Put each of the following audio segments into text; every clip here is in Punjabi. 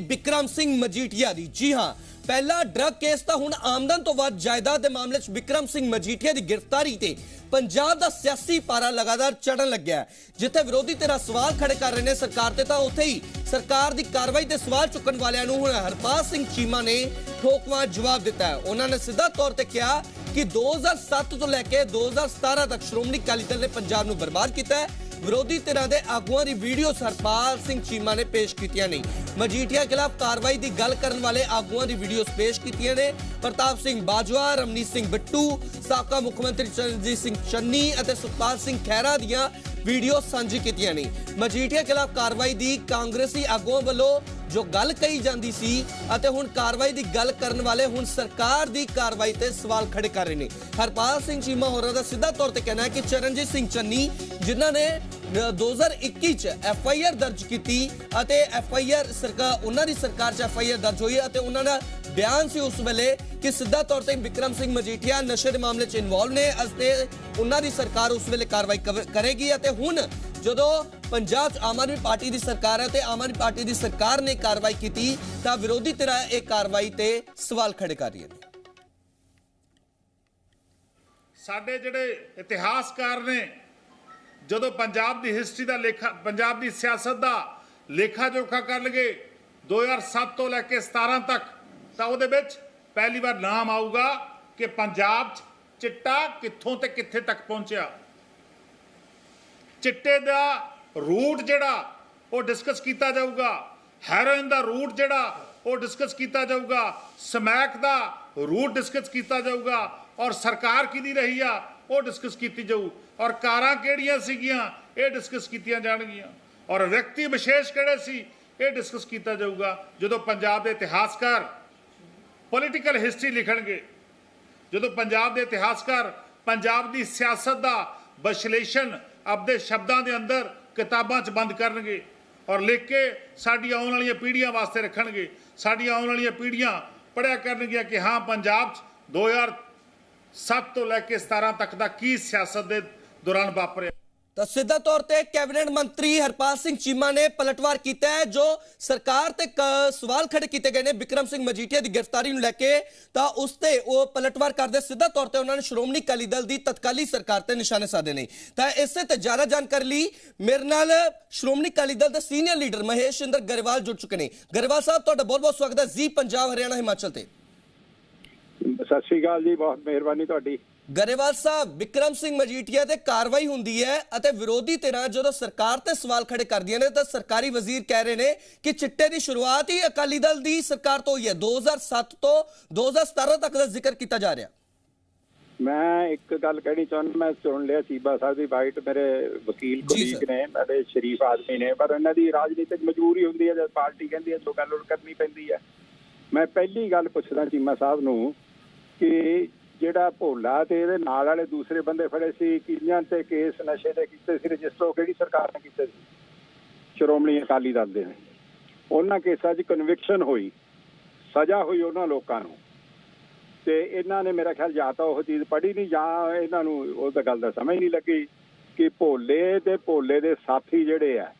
ਬਿਕਰਮ ਸਿੰਘ ਮਜੀਠੀਆ ਦੀ। ਜੀ ਹਾਂ ਪਹਿਲਾ ਡਰੱਗ ਕੇਸ ਤਾਂ ਹੁਣ ਆਮਦਨ ਤੋਂ ਵੱਧ ਜਾਇਦਾਦ ਦੇ ਮਾਮਲੇ 'ਚ ਵਿਕਰਮ ਸਿੰਘ ਮਜੀਠੀਆ ਦੀ ਗ੍ਰਿਫਤਾਰੀ ਤੇ ਪੰਜਾਬ ਦਾ ਸਿਆਸੀ ਪਾਰਾ ਲਗਾਤਾਰ ਚੜਨ ਲੱਗਿਆ ਜਿੱਥੇ ਵਿਰੋਧੀ ਧਿਰਾਂ ਸਵਾਲ ਖੜੇ ਕਰ ਰਹੇ ਨੇ ਸਰਕਾਰ ਤੇ ਤਾਂ ਉੱਥੇ ਹੀ ਸਰਕਾਰ ਦੀ ਕਾਰਵਾਈ ਤੇ ਸਵਾਲ ਚੁੱਕਣ ਵਾਲਿਆਂ ਨੂੰ ਹੁਣ ਹਰਪਾਲ ਸਿੰਘ ਚੀਮਾ ਨੇ ਠੋਕਵਾਂ ਜਵਾਬ ਦਿੱਤਾ ਹੈ। ਉਹਨਾਂ ਨੇ ਸਿੱਧਾ ਤੌਰ ਤੇ ਕਿਹਾ ਕਿ 2007 ਤੋਂ ਲੈ ਕੇ 2017 ਤੱਕ ਸ਼੍ਰੋਮਣੀ ਅਕਾਲੀ ਦਲ ਨੇ ਪੰਜਾਬ ਨੂੰ ਬਰਬਾਦ ਕੀਤਾ ਹੈ। ਵਿਰੋਧੀ ਧਿਰਾਂ ਦੇ ਆਗੂਆਂ ਦੀ ਵੀਡੀਓ ਸਰਪਾਲ ਸਿੰਘ ਚੀਮਾ ਨੇ ਪੇਸ਼ ਕੀਤੀਆਂ ਨਹੀਂ ਮਜੀਠੀਆ ਖਿਲਾਫ ਕਾਰਵਾਈ ਦੀ ਗੱਲ ਕਰਨ ਵਾਲੇ ਆਗੂਆਂ ਦੀ ਵੀਡੀਓ ਵੀਡੀਓਜ਼ ਪੇਸ਼ ਕੀਤੀਆਂ ਨੇ। ਪ੍ਰਤਾਪ ਸਿੰਘ ਬਾਜਵਾ, ਰਮਨੀਤ ਸਿੰਘ ਬਿੱਟੂ, ਸਾਬਕਾ ਮੁੱਖ ਮੰਤਰੀ ਚਰਨਜੀਤ ਸਿੰਘ ਚੰਨੀ ਅਤੇ ਸੁਖਪਾਲ ਸਿੰਘ ਖਹਿਰਾ ਦੀਆਂ ਵੀਡੀਓ ਸਾਂਝੀ ਕੀਤੀਆਂ ਨੇ। ਮਜੀਠੀਆ ਖਿਲਾਫ ਕਾਰਵਾਈ ਦੀ ਕਾਂਗਰਸੀ ਆਗੂਆਂ ਵੱਲੋਂ ਜੋ ਗੱਲ ਕਹੀ ਜਾਂਦੀ ਸੀ ਅਤੇ ਹੁਣ ਕਾਰਵਾਈ ਦੀ ਗੱਲ ਕਰਨ ਵਾਲੇ ਹੁਣ ਸਰਕਾਰ ਦੀ ਕਾਰਵਾਈ ਤੇ ਸਵਾਲ ਖੜੇ ਕਰ ਰਹੇ ਨੇ। ਹਰਪਾਲ ਸਿੰਘ ਚੀਮਾ ਹੋਰਾਂ ਦਾ ਸਿੱਧਾ ਤੌਰ ਤੇ ਕਹਿਣਾ ਹੈ ਕਿ ਚਰਨਜੀਤ ਸਿੰਘ ਚੰਨੀ, ਜਿਨ੍ਹਾਂ ਨੇ 2021 ਚ ਐਫ ਆਈ ਆਰ ਦਰਜ ਕੀਤੀ ਅਤੇ ਐਫ ਆਈ ਆਰ ਸਰਕਾਰ ਉਹਨਾਂ ਦੀ ਸਰਕਾਰ ਚ ਐਫ ਆਈ ਆਰ ਦਰਜ ਹੋਈ ਅਤੇ ਉਹਨਾਂ ਦਾ ਬਿਆਨ ਸੀ ਉਸ ਵੇਲੇ ਕਿ ਸਿੱਧਾ ਤੌਰ ਤੇ ਵਿਕਰਮ ਸਿੰਘ ਮਜੀਠੀਆ ਨਸ਼ੇ ਦੇ ਮਾਮਲੇ 'ਚ ਇਨਵੋਲਵ ਨੇ ਅਤੇ ਉਹਨਾਂ ਦੀ ਸਰਕਾਰ ਉਸ ਵੇਲੇ ਕਾਰਵਾਈ ਕਰੇਗੀ ਅਤੇ ਹੁਣ ਜਦੋਂ ਪੰਜਾਬ 'ਚ ਆਮ ਆਦਮੀ ਪਾਰਟੀ ਦੀ ਸਰਕਾਰ ਹੈ ਤੇ ਆਮ ਆਦਮੀ ਪਾਰਟੀ ਦੀ ਸਰਕਾਰ ਨੇ ਕਾਰਵਾਈ ਕੀਤੀ ਤਾਂ ਵਿਰੋਧੀ ਧਿਰਾਂ ਇਹ ਕਾਰਵਾਈ ਤੇ ਸਵਾਲ ਖੜੇ ਕਰ ਰਹੀਆਂ ਨੇ। ਸਾਡੇ ਜਿਹੜੇ ਇਤਿਹਾਸਕਾਰ ਨੇ ਜਦੋਂ ਪੰਜਾਬ ਦੀ ਹਿਸਟਰੀ ਦਾ ਲੇਖਾ, ਪੰਜਾਬ ਦੀ ਸਿਆਸਤ ਦਾ ਲੇਖਾ ਜੋਖਾ ਕਰ ਕਰਨਗੇ 2007 ਤੋਂ ਲੈ ਕੇ 17 ਤੱਕ, ਤਾਂ ਉਹਦੇ ਵਿੱਚ ਪਹਿਲੀ ਵਾਰ ਨਾਮ ਆਊਗਾ ਕਿ ਪੰਜਾਬ 'ਚ ਚਿੱਟਾ ਕਿੱਥੋਂ ਤੇ ਕਿੱਥੇ ਤੱਕ ਪਹੁੰਚਿਆ। ਚਿੱਟੇ ਦਾ ਰੂਟ ਜਿਹੜਾ ਉਹ ਡਿਸਕਸ ਕੀਤਾ ਜਾਊਗਾ ਹੈਰੋਇਨ ਦਾ ਰੂਟ ਜਿਹੜਾ ਉਹ ਡਿਸਕਸ ਕੀਤਾ ਜਾਊਗਾ, ਸਮੈਕ ਦਾ ਰੂਟ ਡਿਸਕਸ ਕੀਤਾ ਜਾਊਗਾ, ਔਰ ਸਰਕਾਰ ਕਿਹਦੀ ਰਹੀ ਆ? ਉਹ ਡਿਸਕਸ ਕੀਤੀ ਜਾਊ। ਔਰ ਕਾਰਾਂ ਕਿਹੜੀਆਂ ਸੀਗੀਆਂ, ਇਹ ਡਿਸਕਸ ਕੀਤੀਆਂ ਜਾਣਗੀਆਂ। ਔਰ ਵਿਅਕਤੀ ਵਿਸ਼ੇਸ਼ ਕਿਹੜੇ ਸੀ, ਇਹ ਡਿਸਕਸ ਕੀਤਾ ਜਾਊਗਾ। ਜਦੋਂ ਪੰਜਾਬ ਦੇ ਇਤਿਹਾਸਕਾਰ ਪੋਲੀਟੀਕਲ ਹਿਸਟਰੀ ਲਿਖਣਗੇ, ਜਦੋਂ ਪੰਜਾਬ ਦੇ ਇਤਿਹਾਸਕਾਰ ਪੰਜਾਬ ਦੀ ਸਿਆਸਤ ਦਾ ਵਿਸ਼ਲੇਸ਼ਣ ਆਪਦੇ ਸ਼ਬਦਾਂ ਦੇ ਅੰਦਰ ਕਿਤਾਬਾਂ 'ਚ ਬੰਦ ਕਰਨਗੇ ਔਰ ਲਿਖ ਕੇ ਸਾਡੀ ਆਉਣ ਵਾਲੀਆਂ ਪੀੜ੍ਹੀਆਂ ਵਾਸਤੇ ਰੱਖਣਗੇ। ਸਾਡੀਆਂ ਆਉਣ ਵਾਲੀਆਂ ਪੀੜ੍ਹੀਆਂ ਪੜਿਆ ਕਰਨਗੀਆਂ ਕਿ ਹਾਂ, ਪੰਜਾਬ 'ਚ 2007 ਤੋਂ ਲੈ ਕੇ 17 ਤੱਕ ਦਾ ਕੀ ਸਿਆਸਤ ਦੇ ਦੌਰਾਨ ਵਾਪਰਿਆ? ਤਾਂ ਸਿੱਧਾ ਤੌਰ ਤੇ ਕੈਬਨਿਟ ਮੰਤਰੀ ਹਰਪਾਲ ਸਿੰਘ ਚੀਮਾ ਨੇ ਪਲਟਵਾਰ ਕੀਤਾ ਹੈ, ਜੋ ਸਰਕਾਰ ਤੇ ਸਵਾਲ ਖੜੇ ਕੀਤੇ ਗਏ ਨੇ ਵਿਕਰਮ ਸਿੰਘ ਮਜੀਠੀਆ ਦੀ ਗ੍ਰਿਫਤਾਰੀ ਨੂੰ ਲੈ ਕੇ। ਤਾਂ ਉਸ ਤੇ ਉਹ ਪਲਟਵਾਰ ਕਰਦੇ ਸਿੱਧਾ ਤੌਰ ਤੇ ਉਹਨਾਂ ਨੇ ਸ਼੍ਰੋਮਣੀ ਅਕਾਲੀ ਦਲ ਦੀ ਤਤਕਾਲੀ ਸਰਕਾਰ ਤੇ ਨਿਸ਼ਾਨੇ ਸਾਧੇ ਨੇ। ਤਾਂ ਇਸੇ ਤੇ ਜ਼ਿਆਦਾ ਜਾਣਕਾਰੀ ਲਈ ਮੇਰੇ ਨਾਲ ਸ਼੍ਰੋਮਣੀ ਅਕਾਲੀ ਦਲ ਦੇ senior leader Maheshinder Grewal ਜੁੜ ਚੁੱਕੇ ਨੇ। ਗਰੇਵਾਲ ਸਾਹਿਬ, ਤੁਹਾਡਾ ਬਹੁਤ ਬਹੁਤ ਸਵਾਗਤ ਹੈ। ਜੀ ਪੰਜਾਬ, ਹਰਿਆਣਾ, ਹਿਮਾਚਲ ਤੇ। ਸਤਿ ਸ਼੍ਰੀ ਅਕਾਲ ਜੀ ਬਹੁਤ ਮਿਹਰਬਾਨੀ ਤੁਹਾਡੀ। ਗਰੇਵਾਲ ਸਾਹਿਬ ਵਿਕਰਮ ਸਿੰਘ ਮਜੀਠੀਆ ਤੇ ਕਾਰਵਾਈ ਹੁੰਦੀ ਹੈ ਅਤੇ ਵਿਰੋਧੀ ਧਿਰਾਂ ਜਦੋਂ ਸਰਕਾਰ ਤੇ ਸਵਾਲ ਖੜੇ ਕਰਦੀਆਂ ਨੇ ਤਾਂ ਸਰਕਾਰੀ ਵਜ਼ੀਰ ਕਹਿ ਰਹੇ ਨੇ ਕਿ ਚਿੱਟੇ ਦੀ ਸ਼ੁਰੂਆਤ ਹੀ ਅਕਾਲੀ ਦਲ ਦੀ ਸਰਕਾਰ ਤੋਂ ਹੋਈ ਹੈ। 2007 ਤੋਂ 2017 ਤੱਕ ਦਾ ਜ਼ਿਕਰ ਕੀਤਾ ਜਾ ਰਿਹਾ। ਮੈਂ ਇੱਕ ਗੱਲ ਕਹਿਣੀ ਚਾਹੁੰਦਾ ਮੈਂ ਸੁਣ ਲਿਆ ਚੀਬਾ ਸਾਹਿਬ ਦੀ ਬਾਈਟ ਮੇਰੇ ਵਕੀਲ ਕੁਲੀਗ। ਨੇ ਮੇਰੇ ਸ਼ਰੀਫ ਆਦਮੀ ਨੇ ਪਰ ਇਹਨਾਂ ਦੀ ਰਾਜਨੀਤਿਕ ਮਜਬੂਰੀ ਹੁੰਦੀ ਹੈ ਜਦ ਪਾਰਟੀ ਕਹਿੰਦੀ ਹੈ ਸੋ ਗੱਲ ਕਰਨੀ ਪੈਂਦੀ ਹੈ। ਮੈਂ ਪਹਿਲੀ ਗੱਲ ਪੁੱਛਦਾ ਚੀਮਾ ਸਾਹਿਬ ਨੂੰ ਕਿ ਜਿਹੜਾ ਭੋਲਾ ਤੇ ਇਹਦੇ ਨਾਲ ਵਾਲੇ ਦੂਸਰੇ ਬੰਦੇ ਫੜੇ ਸੀ ਕਿੰਨਾਂ ਤੇ ਕੇਸ ਨਸ਼ੇ ਦੇ ਕੀਤੇ ਸੀ ਰਜਿਸਟਰ ਕਿਹੜੀ ਸਰਕਾਰ ਨੇ ਕੀਤੇ ਸੀ? ਸ਼੍ਰੋਮਣੀ ਅਕਾਲੀ ਦਲ ਦੇ ਨੇ। ਉਹਨਾਂ ਕੇਸਾਂ 'ਚ ਕਨਵਿਕਸ਼ਨ ਹੋਈ, ਸਜ਼ਾ ਹੋਈ ਉਹਨਾਂ ਲੋਕਾਂ ਨੂੰ। ਤੇ ਇਹਨਾਂ ਨੇ ਮੇਰਾ ਖਿਆਲ ਜਾਂ ਤਾਂ ਉਹ ਚੀਜ਼ ਪੜ੍ਹੀ ਨਹੀਂ ਜਾਂ ਇਹਨਾਂ ਨੂੰ ਉਹ ਤਾਂ ਗੱਲ ਦਾ ਸਮਝ ਨਹੀਂ ਲੱਗੀ ਕਿ ਭੋਲੇ ਤੇ ਭੋਲੇ ਦੇ ਸਾਥੀ ਜਿਹੜੇ ਆ,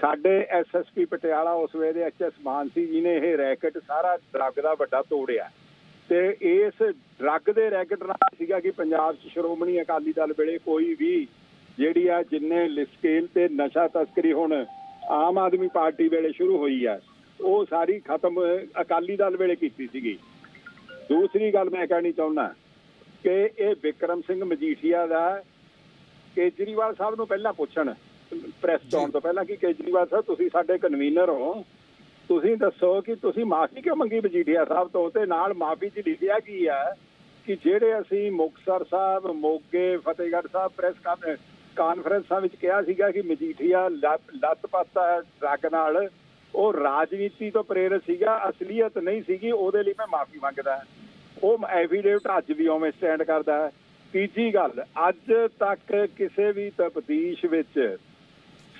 ਸਾਡੇ ਐਸਐਸਪੀ ਪਟਿਆਲਾ ਉਸ ਵੇਲੇ ਐਚਐਸ ਮਾਨਸੀ ਜੀ ਨੇ ਇਹ ਰੈਕਟ ਸਾਰਾ ਡਰੱਗ ਦਾ ਵੱਡਾ ਤੋੜਿਆ ਤੇ ਇਸ ਡਰੱਗ ਦੇ ਰੈਕਟ ਨਾਲ ਸੀਗਾ ਕਿ ਪੰਜਾਬ 'ਚ ਸ਼੍ਰੋਮਣੀ ਅਕਾਲੀ ਦਲ ਵੇਲੇ ਕੋਈ ਵੀ ਜਿਹੜੀ ਆ ਜਿੰਨੇ ਸਕੇਲ ਤੇ ਨਸ਼ਾ ਤਸਕਰੀ ਹੁਣ ਆਮ ਆਦਮੀ ਪਾਰਟੀ ਵੇਲੇ ਸ਼ੁਰੂ ਹੋਈ ਆ ਉਹ ਸਾਰੀ ਖਤਮ ਅਕਾਲੀ ਦਲ ਵੇਲੇ ਕੀਤੀ ਸੀਗੀ। ਦੂਸਰੀ ਗੱਲ ਮੈਂ ਕਹਿਣੀ ਚਾਹੁੰਦਾ ਕਿ ਇਹ ਵਿਕਰਮ ਸਿੰਘ ਮਜੀਠੀਆ ਦਾ ਕੇਜਰੀਵਾਲ ਸਾਹਿਬ ਨੂੰ ਪਹਿਲਾਂ ਪੁੱਛਣ ਪ੍ਰੈਸ ਚੋਣ ਤੋਂ ਪਹਿਲਾਂ ਕਿ ਕੇਜਰੀਵਾਲ ਸਾਹਿਬ ਤੁਸੀਂ ਸਾਡੇ ਕਨਵੀਨਰ ਹੋ। ਤੁਸੀਂ ਦੱਸੋ ਕਿ ਤੁਸੀਂ ਮਾਫੀ ਕਿਉਂ ਮੰਗੀ ਮਜੀਠੀਆ ਸਾਹਿਬ ਤੋਂ? ਤੇ ਨਾਲ ਮਾਫੀ 'ਚ ਲਿਖਿਆ ਕੀ ਆ ਕਿ ਜਿਹੜੇ ਅਸੀਂ ਮੁਕਤਸਰ ਸਾਹਿਬ, ਮੋਗੇ, ਫਤਿਹਗੜ੍ਹ ਸਾਹਿਬ ਪ੍ਰੈਸ ਕਾਨਫਰੰਸਾਂ ਵਿੱਚ ਕਿਹਾ ਸੀਗਾ ਕਿ ਮਜੀਠੀਆ ਲੱਤ ਲੱਤ ਪਾਤਾ ਡਰੱਗ ਨਾਲ, ਉਹ ਰਾਜਨੀਤੀ ਤੋਂ ਪ੍ਰੇਰਿਤ ਸੀਗਾ, ਅਸਲੀਅਤ ਨਹੀਂ ਸੀਗੀ, ਉਹਦੇ ਲਈ ਮੈਂ ਮਾਫੀ ਮੰਗਦਾ ਉਹ ਐਫੀਡੇਵਿਟ ਅੱਜ ਵੀ ਉਵੇਂ ਸਟੈਂਡ ਕਰਦਾ ਤੀਜੀ ਗੱਲ, ਅੱਜ ਤੱਕ ਕਿਸੇ ਵੀ ਤਫਤੀਸ਼ ਵਿੱਚ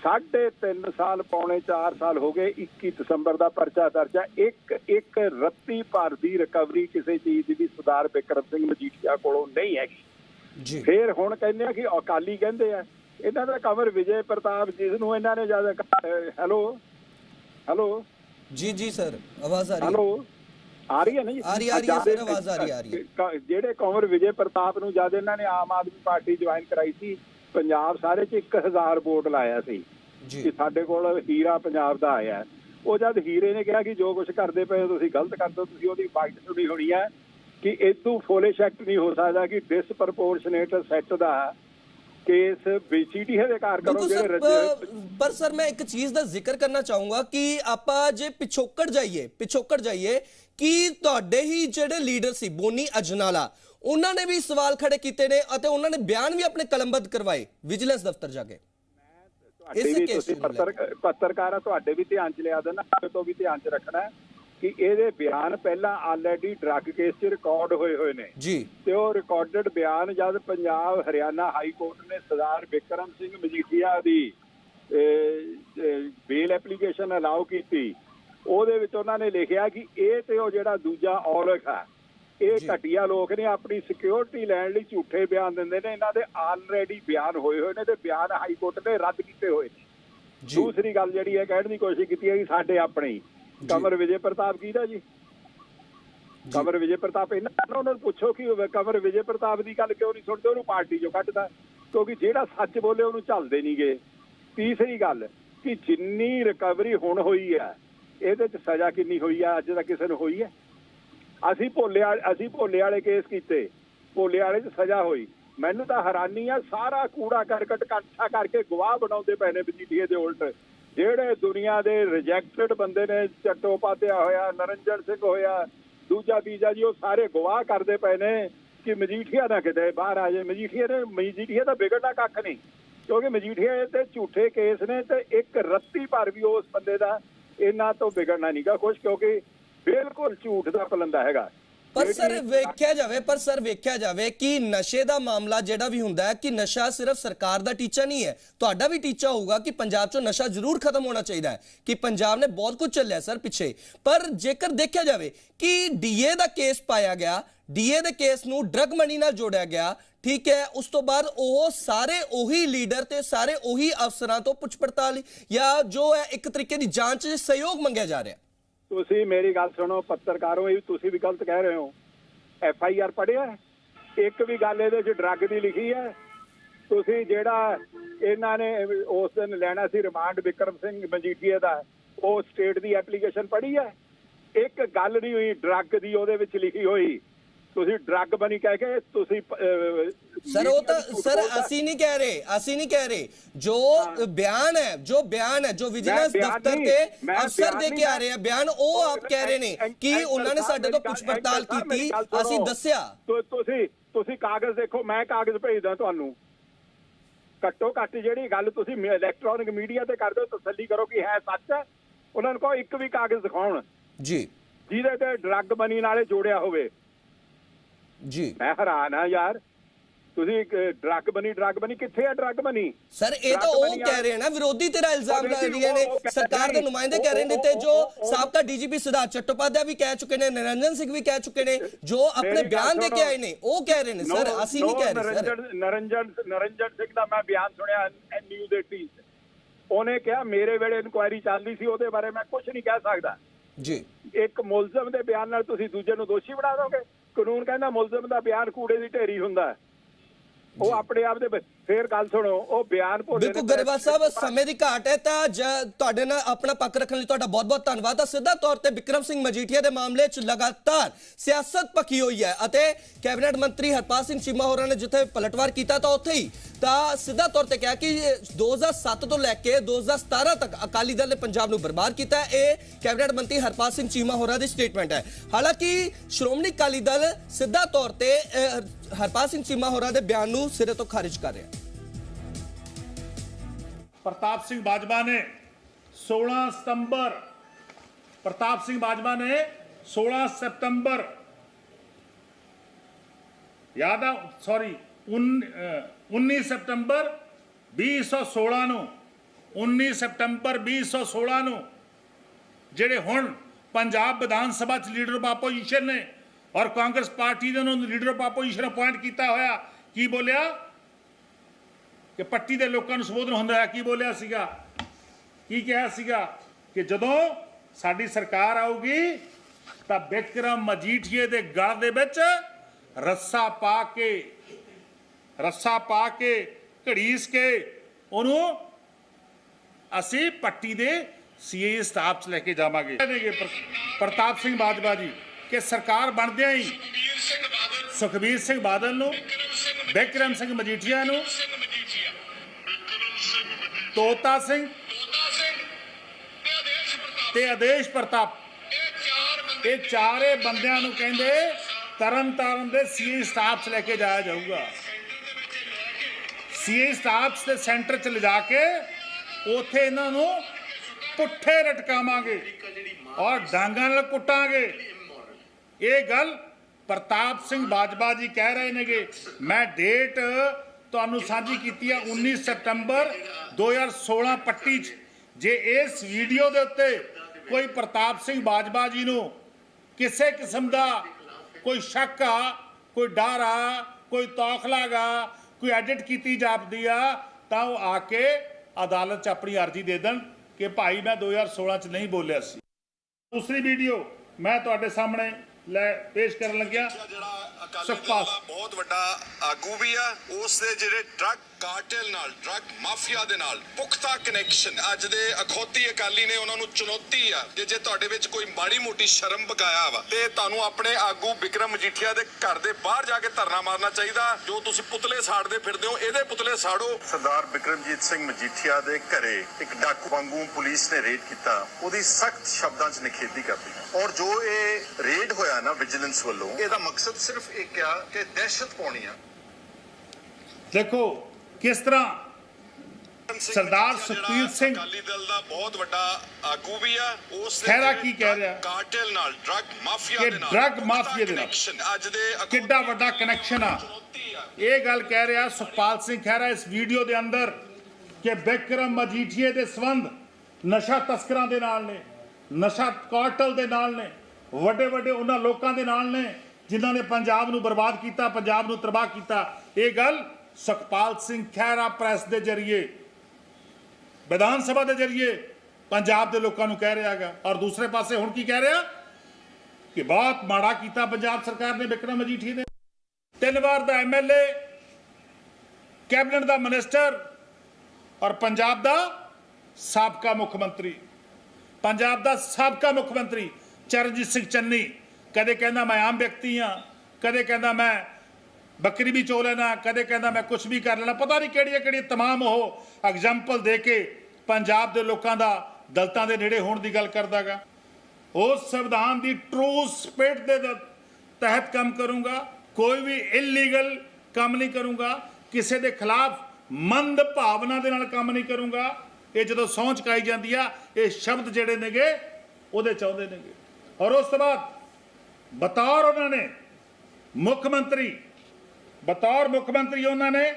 ਸਾਢੇ ਤਿੰਨ ਸਾਲ ਪੌਣੇ 4 ਸਾਲ ਹੋ ਗਏ 21 ਦਸੰਬਰ ਦਾ ਪਰਚਾ ਦਰਜਾ ਇੱਕ ਇੱਕ ਰੱਤੀ ਭਰ ਦੀ ਰਿਕਵਰੀ ਕਿਸੇ ਚੀਜ਼ ਦੀ ਵੀ ਸਰਦਾਰ ਬਿਕਰਮ ਸਿੰਘ ਮਜੀਠੀਆ ਕੋਲੋਂ ਨਹੀਂ ਹੈਗੀ। ਜੀ। ਫੇਰ ਹੁਣ ਕਹਿੰਦੇ ਆ ਕਿ ਅਕਾਲੀ ਕਹਿੰਦੇ ਆ। ਇਹਨਾਂ ਦਾ ਕਵਰ ਵਿਜੇ ਪ੍ਰਤਾਪ ਜਿਸ ਨੂੰ ਇਹਨਾਂ ਨੇ ਜਦ ਹੈਲੋ? ਹੈਲੋ? ਜੀ ਜੀ ਸਰ ਆਵਾਜ਼ ਆ ਰਹੀ ਹੈ। ਹੈਲੋ? ਆ ਰਹੀ ਹੈ ਨਾ ਜੀ? ਆ ਰਹੀ- ਆ ਰਹੀ ਹੈ ਸਰ, ਆਵਾਜ਼ ਆ ਰਹੀ ਆ ਰਹੀ ਹੈ। ਜਿਹੜੇ ਕੰਵਰ ਵਿਜੇ ਪ੍ਰਤਾਪ ਨੂੰ ਜਦ ਇਹਨਾਂ ਨੇ ਆਮ ਆਦਮੀ ਪਾਰਟੀ ਜੁਆਇਨ ਕਰਾਈ ਸੀ ਪੰਜਾਬ ਸਾਰੇ ਚ 1000 ਵੋਟ ਲਾਇਆ ਸੀ ਕਿ ਜੀ ਸਾਡੇ ਕੋਲ ਹੀਰਾ ਪੰਜਾਬ ਦਾ ਆਇਆ। ਉਹ ਜਦ ਹੀਰੇ ਨੇ ਕਿਹਾ ਕਿ ਜੋ ਕੁਝ ਕਰਦੇ ਪਏ ਤੁਸੀਂ ਗਲਤ ਕਰਦੇ ਹੋ ਤੁਸੀਂ ਉਹਦੀ ਫਾਈਟ ਸੁਣੀ ਹੋਣੀ ਹੈ ਕਿ ਇਦੋਂ ਫੋਲਿਸ਼ ਐਕਟ ਨਹੀਂ ਹੋ ਸਕਦਾ ਕਿ ਡਿਸਪ੍ਰਪੋਰਸ਼ਨੇਟ ਸੈੱਟ ਦਾ ਕੇਸ ਬੀਸੀਟੀ ਦੇ ਕਾਰ ਜਿਹੜੇ ਰਜੇ- ਪਰ ਸਰ ਮੈਂ ਇੱਕ ਚੀਜ਼ ਦਾ ਜ਼ਿਕਰ ਕਰਨਾ ਚਾਹੂੰਗਾ ਕਿ ਆਪਾਂ ਜੇ ਪਿਛੋਕੜ ਜਾਈਏ ਪਿਛੋਕੜ ਜਾਈਏ ਕਿ ਤੁਹਾਡੇ ਹੀ ਜਿਹੜੇ ਲੀਡਰ ਸੀ ਬੋਨੀ ਅਜਨਾਲਾ ਉਹਨਾਂ ਨੇ ਵੀ ਸਵਾਲ ਖੜੇ ਕੀਤੇ ਨੇ ਅਤੇ ਉਹਨਾਂ ਨੇ ਬਿਆਨ ਵੀ ਆਪਣੇ ਕਲਮਬੱਧ ਕਰਵਾਏ ਵਿਜੀਲੈਂਸ ਦਫ਼ਤਰ ਜਾ ਕੇ। ਇਸ ਕੇਸ ਨੂੰ ਪੱਤਰਕਾਰ ਆ ਤੁਹਾਡੇ ਵੀ ਧਿਆਨ ਚ ਲਿਆ ਦੇਣਾ ਆਪਣੇ ਤੋਂ ਵੀ ਧਿਆਨ ਚ ਰੱਖਣਾ ਹੈ ਕਿ ਇਹਦੇ ਬਿਆਨ ਪਹਿਲਾਂ ਆਲਰੇਡੀ ਡਰੱਗ ਕੇਸ 'ਚ ਰਿਕਾਰਡ ਹੋਏ ਹੋਏ ਨੇ। ਜੀ। ਤੇ ਉਹ ਰਿਕਾਰਡਡ ਬਿਆਨ ਜਦ ਪੰਜਾਬ ਹਰਿਆਣਾ ਹਾਈ ਕੋਰਟ ਨੇ ਸਰਦਾਰ ਵਿਕਰਮ ਸਿੰਘ ਮਜੀਠੀਆ ਦੀ ਬੇਲ ਐਪਲੀਕੇਸ਼ਨ ਅਲਾਉ ਕੀਤੀ। ਉਹਦੇ ਵਿੱਚ ਉਹਨਾਂ ਨੇ ਲਿਖਿਆ ਕਿ ਇਹ ਤੇ ਉਹ ਜਿਹੜਾ ਦੂਜਾ ਔਲਖ ਆ ਇਹ। ਘਟੀਆ ਲੋਕ ਨੇ ਆਪਣੀ ਸਿਕਿਉਰਿਟੀ ਲੈਣ ਲਈ ਝੂਠੇ ਬਿਆਨ ਦਿੰਦੇ ਨੇ। ਇਹਨਾਂ ਦੇ ਆਲਰੇਡੀ ਬਿਆਨ ਹੋਏ ਹੋਏ ਨੇ ਤੇ ਬਿਆਨ ਹਾਈ ਕੋਰਟ ਨੇ ਰੱਦ ਕੀਤੇ ਹੋਏ ਨੇ। ਦੂਸਰੀ ਗੱਲ ਜਿਹੜੀ ਹੈ ਕਹਿਣ ਦੀ ਕੋਸ਼ਿਸ਼ ਕੀਤੀ ਹੈ ਕਿ ਸਾਡੇ ਆਪਣੇ ਹੀ। ਕਮਰ ਵਿਜੇ ਪ੍ਰਤਾਪ ਕਿਹਦਾ ਜੀ? ਕਮਰ ਵਿਜੇ ਪ੍ਰਤਾਪ ਇਹਨਾਂ ਨੂੰ ਉਹਨਾਂ ਨੂੰ ਪੁੱਛੋ ਕਿ ਕਮਰ ਵਿਜੇ ਪ੍ਰਤਾਪ ਦੀ ਗੱਲ ਕਿਉਂ ਨਹੀਂ ਸੁਣਦੇ? ਉਹਨੂੰ ਪਾਰਟੀ ਚੋਂ ਕੱਢਦਾ। ਕਿਉਂਕਿ ਜਿਹੜਾ ਸੱਚ ਬੋਲੇ ਉਹਨੂੰ ਝੱਲਦੇ ਨਹੀਂਗੇ ਤੀਸਰੀ ਗੱਲ ਕਿ ਜਿੰਨੀ ਰਿਕਵਰੀ ਹੁਣ ਹੋਈ ਹੈ ਇਹਦੇ ਚ ਸਜ਼ਾ ਕਿੰਨੀ ਹੋਈ ਹੈ? ਅੱਜ ਤੱਕ ਕਿਸੇ ਨੂੰ ਹੋਈ ਹੈ? ਅਸੀਂ ਭੋਲੇ ਅਸੀਂ ਭੋਲੇ ਵਾਲੇ ਕੇਸ ਕੀਤੇ। ਭੋਲੇ ਵਾਲੇ 'ਚ ਸਜ਼ਾ ਹੋਈ। ਮੈਨੂੰ ਤਾਂ ਹੈਰਾਨੀ ਆ, ਸਾਰਾ ਕੂੜਾ ਕਰਕਟ ਇਕੱਠਾ ਕਰਕੇ ਗਵਾਹ ਬਣਾਉਂਦੇ ਪਏ ਨੇ ਬਜੀਠੀਏ ਦੇ ਉਲਟ। ਜਿਹੜੇ ਦੁਨੀਆ ਦੇ ਰਿਜੈਕਟਡ ਬੰਦੇ ਨੇ ਚੱਟੋਪਾਧਿਆ ਹੋਇਆ ਨਰਿੰਜਨ ਸਿੰਘ ਹੋਇਆ, ਦੂਜਾ ਤੀਜਾ ਜੀ, ਉਹ ਸਾਰੇ ਗਵਾਹ ਕਰਦੇ ਪਏ ਨੇ ਕਿ ਮਜੀਠੀਆ ਨਾ ਕਿਤੇ ਬਾਹਰ ਆ ਜਾਏ। ਮਜੀਠੀਆ ਨੇ ਮਜੀਠੀਆ ਦਾ ਵਿਗੜਨਾ ਕੱਖ ਨਹੀਂ। ਕਿਉਂਕਿ ਮਜੀਠੀਆ ਤੇ ਝੂਠੇ ਕੇਸ ਨੇ ਤੇ ਇੱਕ ਰੱਤੀ ਭਰ ਵੀ ਉਸ ਬੰਦੇ ਦਾ ਇਹਨਾਂ ਤੋਂ ਵਿਗੜਨਾ ਨਹੀਂਗਾ ਕੁਛ, ਕਿਉਂਕਿ ਬਿਲਕੁਲ ਝੂਠ ਦਾ ਪਲੰਦਾ ਹੈਗਾ। ਪਰ ਸਰ ਵੇਖਿਆ ਜਾਵੇ ਪਰ ਸਰ ਵੇਖਿਆ ਜਾਵੇ ਕਿ ਨਸ਼ੇ ਦਾ ਮਾਮਲਾ ਜਿਹੜਾ ਵੀ ਹੁੰਦਾ ਹੈ ਕਿ ਨਸ਼ਾ ਸਿਰਫ ਸਰਕਾਰ ਦਾ ਟੀਚਾ ਨਹੀਂ ਹੈ ਤੁਹਾਡਾ ਵੀ ਟੀਚਾ ਹੋਊਗਾ ਕਿ ਪੰਜਾਬ 'ਚੋਂ ਨਸ਼ਾ ਜ਼ਰੂਰ ਖਤਮ ਹੋਣਾ ਚਾਹੀਦਾ ਹੈ ਕਿ ਪੰਜਾਬ ਨੇ ਬਹੁਤ ਕੁਝ ਚੱਲਿਆ ਸਰ ਪਿੱਛੇ। ਪਰ ਜੇਕਰ ਦੇਖਿਆ ਜਾਵੇ ਕਿ ਡੀਏ ਦਾ ਕੇਸ ਪਾਇਆ ਗਿਆ ਡੀਏ ਦੇ ਕੇਸ ਨੂੰ ਡਰਗ ਮਨੀ ਨਾਲ ਜੋੜਿਆ ਗਿਆ ਠੀਕ ਹੈ ਉਸ ਤੋਂ ਬਾਅਦ ਉਹ ਸਾਰੇ ਉਹੀ ਲੀਡਰ ਤੇ ਸਾਰੇ ਉਹੀ ਅਫਸਰਾਂ ਤੋਂ ਪੁੱਛ ਪੜਤਾਲ ਜਾਂ ਜੋ ਹੈ ਇੱਕ ਤਰੀਕੇ ਦੀ ਜਾਂਚ ਸਹਿਯੋਗ ਮੰਗਿਆ ਜਾ ਰਿਹਾ। ਤੁਸੀਂ ਮੇਰੀ ਗੱਲ ਸੁਣੋ, ਪੱਤਰਕਾਰੋ, ਇਹ ਤੁਸੀਂ ਵੀ ਗਲਤ ਕਹਿ ਰਹੇ ਹੋ। ਐਫ ਆਈ ਆਰ ਪੜਿਆ ਇੱਕ ਵੀ ਗੱਲ ਇਹਦੇ 'ਚ ਡਰੱਗ ਦੀ ਲਿਖੀ ਹੈ। ਤੁਸੀਂ ਜਿਹੜਾ ਇਹਨਾਂ ਨੇ ਉਸ ਦਿਨ ਲੈਣਾ ਸੀ ਰਿਮਾਂਡ ਵਿਕਰਮ ਸਿੰਘ ਮਜੀਠੀਆ ਦਾ, ਉਹ ਸਟੇਟ ਦੀ ਐਪਲੀਕੇਸ਼ਨ ਪੜ੍ਹੀ ਹੈ। ਇੱਕ ਗੱਲ ਨਹੀਂ ਹੋਈ ਡਰੱਗ ਦੀ ਉਹਦੇ ਵਿੱਚ ਲਿਖੀ ਹੋਈ। ਤੁਸੀਂ ਡਰੱਗ ਬਣੀ ਕਹਿ ਕੇ ਤੁਸੀਂ ਸਰ ਉਹ ਤਾਂ ਸਰ। ਅਸੀਂ ਨਹੀਂ ਕਹਿ ਰਹੇ ਅਸੀਂ ਨਹੀਂ ਕਹਿ ਰਹੇ। ਜੋ ਬਿਆਨ ਹੈ ਜੋ ਬਿਆਨ ਹੈ ਜੋ ਵਿਜੀਲੈਂਸ ਦਫ਼ਤਰ ਤੇ ਅਫਸਰ ਦੇ ਕੇ ਆ ਰਹੇ ਆ ਬਿਆਨ ਉਹ ਆਪ ਕਹਿ ਰਹੇ ਨੇ ਕਿ ਉਹਨਾਂ ਨੇ ਸਾਡੇ ਤੋਂ ਪੁੱਛ ਪੜਤਾਲ ਕੀਤੀ। ਅਸੀਂ ਦੱਸਿਆ। ਤੁਸੀਂ ਤੁਸੀਂ ਕਾਗਜ਼ ਦੇਖੋ ਮੈਂ ਕਾਗਜ਼ ਭੇਜਦਾ ਤੁਹਾਨੂੰ। ਘੱਟੋ ਘੱਟ ਜਿਹੜੀ ਗੱਲ ਤੁਸੀਂ ਇਲੈਕਟ੍ਰੋਨਿਕ ਮੀਡੀਆ ਤੇ ਕਰਦੇ ਹੋ ਤਸੱਲੀ ਕਰੋ ਕਿ ਹੈ ਸੱਚ। ਹੈ ਉਹਨਾਂ ਨੂੰ ਕਹੋ ਇੱਕ ਵੀ ਕਾਗਜ਼ ਦਿਖਾਉਣ। ਜੀ। ਜਿਹਦੇ ਤੇ ਡਰੱਗ ਮਨੀ ਨਾਲੇ ਜੋੜਿਆ ਹੋਵੇ। ਜੀ। ਮੈਂ ਹੈਰਾਨ ਆ ਯਾਰ। ਤੁਸੀਂ ਡਰੱਗ ਬਣੀ ਡਰੱਗ ਬਣੀ ਕਿੱਥੇ ਹੈ ਡਰੱਗ ਬਣੀ? ਸਰ ਇਹ ਤਾਂ ਉਹ ਆ- ਕਹਿ ਰਹੇ ਨਾ ਵਿਰੋਧੀ ਤੇਰਾ ਇਲਜ਼ਾਮ ਲਾ ਰਹੀਆਂ ਨੇ। ਸਰਕਾਰ ਦੇ ਨੁਮਾਇੰਦੇ ਕਹਿ ਰਹੇ ਨੇ ਤੇ ਜੋ ਸਾਬਕਾ ਡੀਜੀਪੀ ਸਿਧਾਰਥ ਚਟੋਪਾਧਿਆ ਵੀ ਕਹਿ ਚੁੱਕੇ ਨੇ ਨਿਰੰਜਨ ਸਿੰਘ ਵੀ ਕਹਿ ਚੁੱਕੇ ਨੇ ਜੋ ਆਪਣੇ ਬਿਆਨ ਦੇ ਕੇ। ਆਏ ਨੇ ਉਹ ਕਹਿ ਰਹੇ ਨੇ। ਸਰ ਅਸੀਂ ਨਹੀਂ ਕਹਿ ਰਹੇ ਸਰ। ਨਰਿੰਜਨ ਨਰਿੰਜਨ ਸਿੰਘ ਦਾ ਮੈਂ ਬਿਆਨ ਸੁਣਿਆ ਨਿਊਜ਼ 18 'ਚ। ਉਹਨੇ ਕਿਹਾ ਮੇਰੇ ਵੇਲੇ ਇਨਕੁਆਇਰੀ ਚੱਲਦੀ ਸੀ ਉਹਦੇ ਬਾਰੇ ਮੈਂ ਕੁਝ ਨਹੀਂ ਕਹਿ ਸਕਦਾ। ਜੀ। ਇੱਕ ਮੁਲਜ਼ਮ ਦੇ ਬਿਆਨ ਨਾਲ ਤੁਸੀਂ ਦੂਜੇ ਨੂੰ ਦੋਸ਼ੀ ਬਣਾ ਦੋਗੇ? ਕਾਨੂੰਨ ਕਹਿੰਦਾ ਮੁਲਜ਼ਮ ਦਾ ਬਿਆਨ ਕੂੜੇ ਦੀ ਢੇਰੀ ਹੁੰਦਾ। ਉਹ ਆਪਣੇ ਆਪ ਦੇ ਫੇਰ ਗੱਲ ਸੁਣੋ ਉਹ ਬਿਆਨ ਭੋਲੇ ਬਿਲਕੁਲ ਗਰੇਵਾਲ ਸਾਹਿਬ ਸਮੇਂ ਦੀ ਘਾਟ ਹੈ ਤਾਂ ਤੁਹਾਡੇ ਨਾਲ ਆਪਣਾ ਪੱਕ ਰੱਖਣ ਲਈ ਤੁਹਾਡਾ ਬਹੁਤ-ਬਹੁਤ ਧੰਨਵਾਦ। ਤਾਂ ਸਿੱਧਾ ਤੌਰ ਤੇ ਵਿਕਰਮ ਸਿੰਘ ਮਜੀਠੀਆ ਦੇ ਮਾਮਲੇ 'ਚ ਲਗਾਤਾਰ ਸਿਆਸਤ ਪੱਕੀ ਹੋਈ ਹੈ ਅਤੇ ਕੈਬਨਿਟ ਮੰਤਰੀ ਹਰਪਾਲ ਸਿੰਘ ਚੀਮਾ ਹੋਰਾਂ ਨੇ ਜਿੱਥੇ ਪਲਟਵਾਰ ਕੀਤਾ ਤਾਂ ਉੱਥੇ ਹੀ ਤਾਂ ਸਿੱਧਾ ਤੌਰ ਤੇ ਕਿਹਾ ਕਿ 2007 ਤੋਂ ਲੈ ਕੇ 2017 ਤੱਕ ਅਕਾਲੀ ਦਲ ਨੇ ਪੰਜਾਬ ਨੂੰ ਬਰਬਾਦ ਕੀਤਾ। ਇਹ ਕੈਬਨਿਟ ਮੰਤਰੀ ਹਰਪਾਲ ਸਿੰਘ ਚੀਮਾ ਹੋਰਾਂ ਦੀ ਸਟੇਟਮੈਂਟ ਹੈ। ਹਾਲਾਂਕਿ ਸ਼੍ਰੋਮਣੀ ਅਕਾਲੀ ਦਲ ਸਿੱਧਾ ਤੌਰ ਤੇ ਹਰਪਾਲ ਸਿੰਘ ਚੀਮਾ ਹੋਰਾਂ ਦੇ ਬਿਆਨ ਨੂੰ ਸਿਰੇ ਤੋਂ ਖਾਰਿਜ ਕਰ ਰਿਹਾ। ਪ੍ਰਤਾਪ ਸਿੰਘ ਬਾਜਵਾ ਨੇ 16 ਸਤੰਬਰ, ਪ੍ਰਤਾਪ ਸਿੰਘ ਬਾਜਵਾ ਨੇ 16 ਸਤੰਬਰ, ਯਾਦ ਆ ਸੌਰੀ 19 ਸਤੰਬਰ 2016 ਨੂੰ 19 ਸਤੰਬਰ 2016 ਨੂੰ ਜਿਹੜੇ ਹੁਣ ਪੰਜਾਬ ਵਿਧਾਨ ਸਭਾ ਚ ਲੀਡਰ ਆਫ ਆਪੋਜੀਸ਼ਨ ਨੇ ਔਰ ਕਾਂਗਰਸ ਪਾਰਟੀ ਦੇ ਉਹਨਾਂ ਨੂੰ ਲੀਡਰ ਆਫ ਆਪੋਜੀਸ਼ਨ ਅਪਾਇੰਟ ਕੀਤਾ ਹੋਇਆ, ਕੀ ਬੋਲਿਆ? ਕਿ ਪੱਟੀ ਦੇ ਲੋਕਾਂ ਨੂੰ ਸੰਬੋਧਨ ਹੁੰਦਾ ਹੈ ਕੀ ਬੋਲਿਆ ਸੀਗਾ? ਕੀ ਕਿਹਾ ਸੀਗਾ? ਕਿ ਜਦੋਂ ਸਾਡੀ ਸਰਕਾਰ ਆਊਗੀ ਤਾਂ ਬਿਕਰਮ ਮਜੀਠੀਏ ਦੇ ਗਲ ਦੇ ਵਿੱਚ ਰੱਸਾ ਪਾ ਕੇ ਰੱਸਾ ਪਾ ਕੇ ਘੜੀਸ ਕੇ ਉਹਨੂੰ ਅਸੀਂ ਪੱਟੀ ਦੇ ਸੀਏ ਸਟਾਫ 'ਚ ਲੈ ਕੇ ਜਾਵਾਂਗੇ। ਪ੍ਰਤਾਪ ਸਿੰਘ ਬਾਜਵਾ ਜੀ ਕਿ ਸਰਕਾਰ ਬਣਦਿਆਂ ਹੀ ਸੁਖਬੀਰ ਸਿੰਘ ਬਾਦਲ ਨੂੰ ਬਿਕਰਮ ਸਿੰਘ ਮਜੀਠੀਆ ਨੂੰ ਤੋਤਾ ਸਿੰਘ ਤੇ ਆਦੇਸ਼ ਪ੍ਰਤਾਪ ਇਹ ਚਾਰੇ ਬੰਦਿਆਂ ਨੂੰ ਕਹਿੰਦੇ ਤਰਨ ਤਾਰਨ ਦੇ ਸੀਏ ਸਟਾਫ 'ਚ ਲੈ ਕੇ ਜਾਇਆ ਜਾਊਗਾ। ਸੀਏ ਸਟਾਫ ਦੇ ਸੈਂਟਰ 'ਚ ਲਿਜਾ ਕੇ ਉੱਥੇ ਇਹਨਾਂ ਨੂੰ ਪੁੱਠੇ ਲਟਕਾਵਾਂਗੇ ਔਰ ਡਾਂਗਾਂ ਨਾਲ ਕੁੱਟਾਂਗੇ। ਇਹ ਗੱਲ ਪ੍ਰਤਾਪ ਸਿੰਘ ਬਾਜਵਾ ਜੀ ਕਹਿ ਰਹੇ ਨੇਗੇ। ਮੈਂ ਡੇਟ ਤੁਹਾਨੂੰ ਸਾਂਝੀ ਕੀਤੀ ਹੈ 19 ਸਤੰਬਰ 2016 ਪੱਟੀ 'ਚ, ਜੇ ਇਸ ਵੀਡੀਓ ਦੇ ਉੱਤੇ ਕੋਈ ਪ੍ਰਤਾਪ ਸਿੰਘ ਬਾਜਵਾ ਜੀ ਨੂੰ ਕਿਸੇ ਕਿਸਮ ਦਾ ਕੋਈ ਸ਼ੱਕ ਆ, ਕੋਈ ਡਰ ਆ, ਕੋਈ ਤੌਖਲਾ ਗਾ ਕੋਈ ਐਡਿਟ ਕੀਤੀ ਜਾਪਦੀ ਆ, ਤਾਂ ਉਹ ਆ ਕੇ ਅਦਾਲਤ 'ਚ ਆਪਣੀ ਅਰਜ਼ੀ ਦੇ ਦੇਣ ਕਿ ਭਾਈ ਮੈਂ 2016 'ਚ ਨਹੀਂ ਬੋਲਿਆ ਸੀ। ਦੂਸਰੀ ਵੀਡੀਓ ਮੈਂ ਤੁਹਾਡੇ ਸਾਹਮਣੇ ਲੈ ਪੇਸ਼ ਕਰਨ ਲੱਗਿਆ ਜਿਹੜਾ ਅਕਾਲੀ। ਦਲ ਦਾ ਬਹੁਤ ਵੱਡਾ ਆਗੂ ਵੀ ਆ ਉਸ ਦੇ ਜਿਹੜੇ ਡਰੱਗ ਕਾਰਟਲ ਨਾਲ ਡਰੱਗ ਮਾਫੀਆ ਦੇ ਨਾਲ ਪੁਖਤਾ ਕਨੈਕਸ਼ਨ ਅੱਜ ਦੇ ਅਖੌਤੀ ਅਕਾਲੀ ਨੇ ਉਹਨਾਂ ਨੂੰ ਚੁਣੌਤੀ ਆ ਕਿ ਜੇ ਤੁਹਾਡੇ ਵਿੱਚ ਕੋਈ ਮਾੜੀ ਮੋਟੀ ਸ਼ਰਮ ਬਕਾਇਆ ਵਾ ਤੇ ਤੁਹਾਨੂੰ ਆਪਣੇ ਆਗੂ ਵਿਕਰਮ ਮਜੀਠੀਆ ਦੇ ਘਰ ਦੇ ਬਾਹਰ ਜਾ ਕੇ ਧਰਨਾ ਮਾਰਨਾ ਚਾਹੀਦਾ ਜੋ ਤੁਸੀਂ ਪੁਤਲੇ ਸਾੜਦੇ ਫਿਰਦੇ ਹੋ ਇਹਦੇ ਪੁਤਲੇ ਸਾੜੋ। ਸਰਦਾਰ ਬਿਕਰਮਜੀਤ ਸਿੰਘ ਮਜੀਠੀਆ ਦੇ ਘਰੇ ਇੱਕ ਡਾਕੂ ਵਾਂਗੂ ਪੁਲਿਸ ਨੇ ਰੇਡ ਕੀਤਾ ਉਹਦੀ ਸਖਤ ਸ਼ਬਦਾਂ 'ਚ ਨਿਖੇਧੀ ਕਰਦੀ ਔਰ ਜੋ ਇਹ ਰੇਡ ਹੋਇਆ ਨਾ ਵਿਜੀਲੈਂਸ ਵੱਲੋਂ ਇਹਦਾ ਮਕਸਦ ਸਿਰਫ ਇੱਕ ਆ ਕਿ ਦਹਿਸ਼ਤ ਪਾਉਣੀ ਆ। ਦੇਖੋ ਕਿਸ ਤਰ੍ਹਾਂ ਸਰਦਾਰ ਸੁਖਬੀਰ ਸਿੰਘ ਅਕਾਲੀ ਦਲ ਦਾ ਬਹੁਤ ਵੱਡਾ ਆਗੂ ਵੀ ਆ ਉਸ ਕੀ ਕਹਿ ਰਿਹਾ? ਕਾਰਟਲ ਨਾਲ ਡਰੱਗ ਮਾਫੀਆ ਦੇ ਨਾਲ ਪੁਖਤਾ ਮਾਫੀਆ ਦੇ ਨਾਲ। ਅੱਜ ਦੇ ਕਿੱਡਾ ਵੱਡਾ ਕਨੈਕਸ਼ਨ ਆ ਇਹ ਗੱਲ ਕਹਿ ਰਿਹਾ ਸੁਖਪਾਲ ਸਿੰਘ ਖਹਿਰਾ ਇਸ ਵੀਡੀਓ ਦੇ ਅੰਦਰ ਕਿ ਬਿਕਰਮ ਮਜੀਠੀਏ ਦੇ ਸੰਬੰਧ ਨਸ਼ਾ ਤਸਕਰਾਂ ਦੇ ਨਾਲ ਨੇ ਨਸ਼ਾ ਕਾਰਟਲ ਦੇ ਨਾਲ ਨੇ ਵੱਡੇ ਵੱਡੇ ਉਹਨਾਂ ਲੋਕਾਂ ਦੇ ਨਾਲ ਨੇ ਜਿਨ੍ਹਾਂ ਨੇ ਪੰਜਾਬ ਨੂੰ ਬਰਬਾਦ ਕੀਤਾ ਪੰਜਾਬ ਨੂੰ ਤਬਾਹ ਕੀਤਾ ਇਹ ਗੱਲ ਸੁਖਪਾਲ ਸਿੰਘ ਖਹਿਰਾ ਪ੍ਰੈਸ ਦੇ ਜ਼ਰੀਏ, ਵਿਧਾਨ ਸਭਾ ਦੇ ਜ਼ਰੀਏ, ਪੰਜਾਬ ਦੇ ਲੋਕਾਂ ਨੂੰ ਕਹਿ ਰਿਹਾ ਹੈਗਾ। ਔਰ ਦੂਸਰੇ ਪਾਸੇ ਹੁਣ ਕੀ ਕਹਿ ਰਿਹਾ? ਕਿ ਬਹੁਤ ਮਾੜਾ ਕੀਤਾ ਪੰਜਾਬ ਸਰਕਾਰ ਨੇ ਬਿਕਰਮ ਮਜੀਠੀਏ ਨੇ। ਤਿੰਨ ਵਾਰ ਦਾ ਐਮਐਲਏ ਕੈਬਨਿਟ ਦਾ ਮਿਨਿਸਟਰ ਔਰ ਪੰਜਾਬ ਦਾ ਸਾਬਕਾ ਮੁੱਖ ਮੰਤਰੀ। ਪੰਜਾਬ ਦਾ ਸਾਬਕਾ ਮੁੱਖ ਮੰਤਰੀ ਚਰਨਜੀਤ ਸਿੰਘ ਚੰਨੀ। ਕਦੇ ਕਹਿੰਦਾ ਮੈਂ ਆਮ ਵਿਅਕਤੀ ਹਾਂ, ਕਦੇ ਕਹਿੰਦਾ ਮੈਂ ਬੱਕਰੀ ਵੀ ਚੋ ਲੈਣਾ, ਕਦੇ ਕਹਿੰਦਾ ਮੈਂ ਕੁਝ ਵੀ ਕਰ ਲੈਣਾ, ਪਤਾ ਨਹੀਂ ਕਿਹੜੀਆਂ ਕਿਹੜੀਆਂ ਤਮਾਮ ਉਹ ਐਗਜ਼ਾਮਪਲ ਦੇ ਕੇ ਪੰਜਾਬ ਦੇ ਲੋਕਾਂ ਦਾ ਦਲਤਾਂ ਦੇ ਨੇੜੇ ਹੋਣ ਦੀ ਗੱਲ ਕਰਦਾਗਾ। ਉਸ ਸੰਵਿਧਾਨ ਦੀ ਟਰੂ ਸਪਿਰਿਟ ਦੇ ਤਹਿਤ ਕੰਮ ਕਰੂੰਗਾ, ਕੋਈ ਵੀ ਇਲੀਗਲ ਕੰਮ ਨਹੀਂ ਕਰੂੰਗਾ, ਕਿਸੇ ਦੇ ਖਿਲਾਫ ਮੰਦ ਭਾਵਨਾ ਦੇ ਨਾਲ ਕੰਮ ਨਹੀਂ ਕਰੂੰਗਾ। ਇਹ ਜਦੋਂ ਸਹੁੰ ਚੁਕਾਈ ਜਾਂਦੀ ਆ, ਇਹ ਸ਼ਬਦ ਜਿਹੜੇ ਨੇਗੇ, ਉਹਦੇ ਚਾਹੁੰਦੇ ਨੇਗੇ। ਔਰ ਉਸ ਤੋਂ ਬਾਅਦ ਬਤੌਰ ਉਹਨਾਂ ਨੇ ਮੁੱਖ ਮੰਤਰੀ ਬਤੌਰ ਮੁੱਖ ਮੰਤਰੀ ਉਹਨਾਂ ਨੇ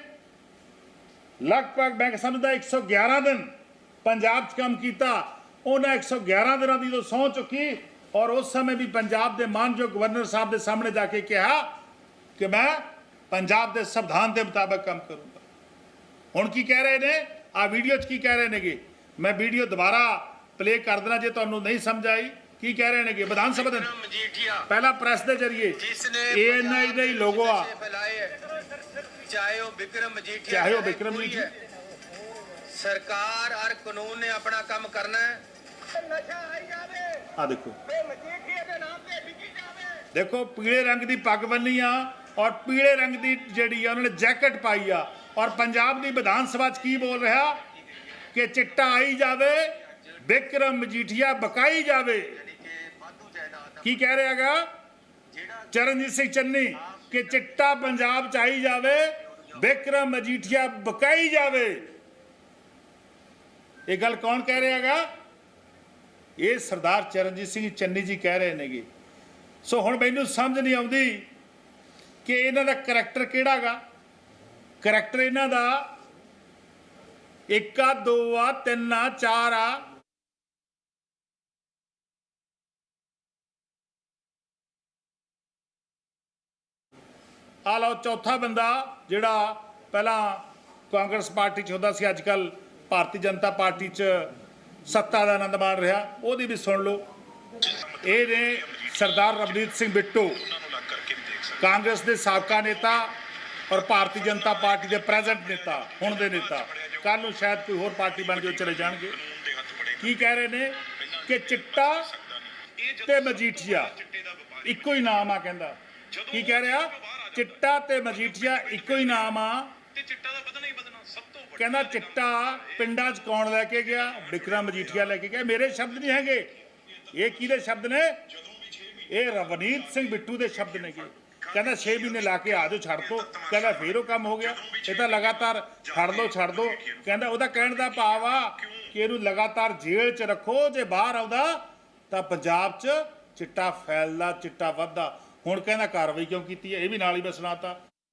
ਲਗਭਗ ਮੈਂ ਸਮਝਦਾ 111 ਦਿਨ ਪੰਜਾਬ 'ਚ ਕੰਮ ਕੀਤਾ। ਉਹਨਾਂ 111 ਦਿਨਾਂ ਦੀ ਜੋ ਸਹੁੰ ਚੁੱਕੀ ਔਰ ਉਸ ਸਮੇਂ ਵੀ ਪੰਜਾਬ ਦੇ ਮਾਨਯੋਗ ਗਵਰਨਰ ਸਾਹਿਬ ਦੇ ਸਾਹਮਣੇ ਜਾ ਕੇ ਕਿਹਾ ਕਿ ਮੈਂ ਪੰਜਾਬ ਦੇ ਸੰਵਿਧਾਨ ਦੇ ਮੁਤਾਬਕ ਕੰਮ ਕਰੂੰਗਾ। ਹੁਣ ਕੀ ਕਹਿ ਰਹੇ ਨੇ? ਆ ਵੀਡੀਓ 'ਚ ਕੀ ਕਹਿ ਰਹੇ ਨੇਗੇ? ਮੈਂ ਵੀਡੀਓ ਦੁਬਾਰਾ ਪਲੇ ਕਰ ਦੇਣਾ ਜੇ ਤੁਹਾਨੂੰ ਨਹੀਂ ਸਮਝ ਆਈ। ਕੀ ਕਹਿ ਰਹੇ ਨੇਗੇ ਵਿਧਾਨ ਸਭਾ ਦੇ ਪਹਿਲਾ ਪ੍ਰੈਸ ਦੇ ਜ਼ਰੀਏ ਜਿਸਨੇ ਏਐਨਆਈ ਦੇ ਹੀ ਲੋਗੋ ਆ। ਨਸ਼ੇ ਫੈਲਾਏ ਹੈ। ਚਾਹੇ ਉਹ ਵਿਕਰਮ ਮਜੀਠੀਆ ਚਾਹੇ ਉਹ ਹੈ, ਵਿਕਰਮ ਕੋਈ ਮਜੀਠੀਆ। ਹੈ। ਸਰਕਾਰ ਔਰ ਕਾਨੂੰਨ ਨੇ ਆਪਣਾ ਕੰਮ ਕਰਨਾ ਹੈ। ਆ ਦੇਖੋ। ਦੇਖੋ ਪੀਲੇ ਰੰਗ ਦੀ ਪੱਗ ਬੰਨੀ ਆ ਔਰ ਪੀਲੇ ਰੰਗ ਦੀ ਜਿਹੜੀ ਆ ਉਹਨਾਂ ਨੇ ਜੈਕਟ ਪਾਈ ਆ। ਔਰ ਪੰਜਾਬ ਦੀ ਵਿਧਾਨ ਸਭਾ 'ਚ ਕੀ ਬੋਲ ਰਿਹਾ? ਕਿ ਚਿੱਟਾ ਆਈ ਜਾਵੇ ਬਿਕਰਮ ਮਜੀਠੀਆ ਬਕਾਈ ਜਾਵੇ। ਕੀ ਕਹਿ ਰਿਹਾਗਾ ਚਰਨਜੀਤ ਸਿੰਘ ਚੰਨੀ, ਕਿ ਚਿੱਟਾ ਪੰਜਾਬ 'ਚ ਆਈ ਜਾਵੇ ਬਿਕਰਮ ਮਜੀਠੀਆ ਬਕਾਈ ਜਾਵੇ। ਇਹ ਗੱਲ ਕੌਣ ਕਹਿ ਰਿਹਾਗਾ ਇਹ ਸਰਦਾਰ ਚਰਨਜੀਤ ਸਿੰਘ ਚੰਨੀ ਜੀ ਕਹਿ ਰਹੇ ਨੇਗੇ। ਸੋ ਹੁਣ ਮੈਨੂੰ ਸਮਝ ਨਹੀਂ ਆਉਂਦੀ ਕਿ ਇਹਨਾਂ ਦਾ ਕਰੈਕਟਰ ਕਿਹੜਾਗਾ ਕਰੈਕਟਰ ਇਹਨਾਂ ਦਾ ਇੱਕ ਆ, ਦੋ ਆ, ਤਿੰਨ ਆ, ਚਾਰ ਆ ਆ ਲਓ ਚੌਥਾ ਬੰਦਾ ਜਿਹੜਾ ਪਹਿਲਾਂ ਕਾਂਗਰਸ ਪਾਰਟੀ 'ਚ ਹੁੰਦਾ ਸੀ ਅੱਜ ਕੱਲ ਭਾਰਤੀ ਜਨਤਾ ਪਾਰਟੀ 'ਚ ਸੱਤਾ ਦਾ ਆਨੰਦ ਮਾਣ ਰਿਹਾ। ਉਹਦੀ ਵੀ ਸੁਣ ਲਓ। ਇਹ ਨੇ ਸਰਦਾਰ ਰਵਨੀਤ ਸਿੰਘ ਬਿੱਟੂ, ਕਾਂਗਰਸ ਦੇ ਸਾਬਕਾ ਨੇਤਾ ਔਰ ਭਾਰਤੀ ਜਨਤਾ ਪਾਰਟੀ ਦੇ ਪ੍ਰੈਜ਼ੈਂਟ ਨੇਤਾ, ਹੁਣ ਦੇ ਨੇਤਾ। ਕੱਲ ਨੂੰ ਸ਼ਾਇਦ ਕੋਈ ਹੋਰ ਪਾਰਟੀ ਬਣ ਕੇ ਉਹ ਚਲੇ ਜਾਣਗੇ। ਕੀ ਕਹਿ ਰਹੇ ਨੇ? ਕਿ ਚਿੱਟਾ ਤੇ ਮਜੀਠੀਆ, ਇੱਕੋ ਹੀ ਨਾਮ ਆ ਕਹਿੰਦਾ। ਕੀ ਕਹਿ ਰਿਹਾ? ਚਿੱਟਾ ਤੇ ਮਜੀਠੀਆ ਇੱਕੋ ਹੀ ਨਾਮ ਆ। ਕਹਿੰਦਾ ਚਿੱਟਾ ਪਿੰਡਾਂ 'ਚ ਕੌਣ ਲੈ ਕੇ ਗਿਆ? ਵਿਕਰਮ ਮਜੀਠੀਆ ਲੈ ਕੇ ਗਿਆ। ਮੇਰੇ ਸ਼ਬਦ ਨਹੀਂ ਹੈਗੇ। ਇਹ ਕਿਹਦੇ ਸ਼ਬਦ ਨੇ? ਇਹ ਰਵਨੀਤ ਸਿੰਘ ਬਿੱਟੂ ਦੇ ਸ਼ਬਦ ਨੇਗੇ ਕਹਿੰਦਾ 6 ਮਹੀਨੇ ਲਾ ਕੇ ਆ ਜਾਓ ਛੱਡ ਦੋ। ਕਹਿੰਦਾ ਫੇਰ ਉਹ ਕੰਮ ਹੋ ਗਿਆ। ਇਹ ਤਾਂ ਲਗਾਤਾਰ ਛੱਡ ਦੋ ਛੱਡ ਦੋ। ਕਹਿੰਦਾ ਉਹਦਾ ਕਹਿਣ ਦਾ ਭਾਵ ਆ ਕਿ ਇਹਨੂੰ ਲਗਾਤਾਰ ਜੇਲ੍ਹ 'ਚ ਰੱਖੋ। ਜੇ ਬਾਹਰ ਆਉਂਦਾ ਤਾਂ ਪੰਜਾਬ 'ਚ ਚਿੱਟਾ ਫੈਲਦਾ ਚਿੱਟਾ ਵੱਧਦਾ। ਹੁਣ ਕਹਿੰਦਾ ਕਾਰਵਾਈ ਕਿਉਂ ਕੀਤੀ ਹੈ? ਇਹ ਵੀ ਨਾਲ ਹੀ ਮੈਂ ਸੁਣਾਤਾ।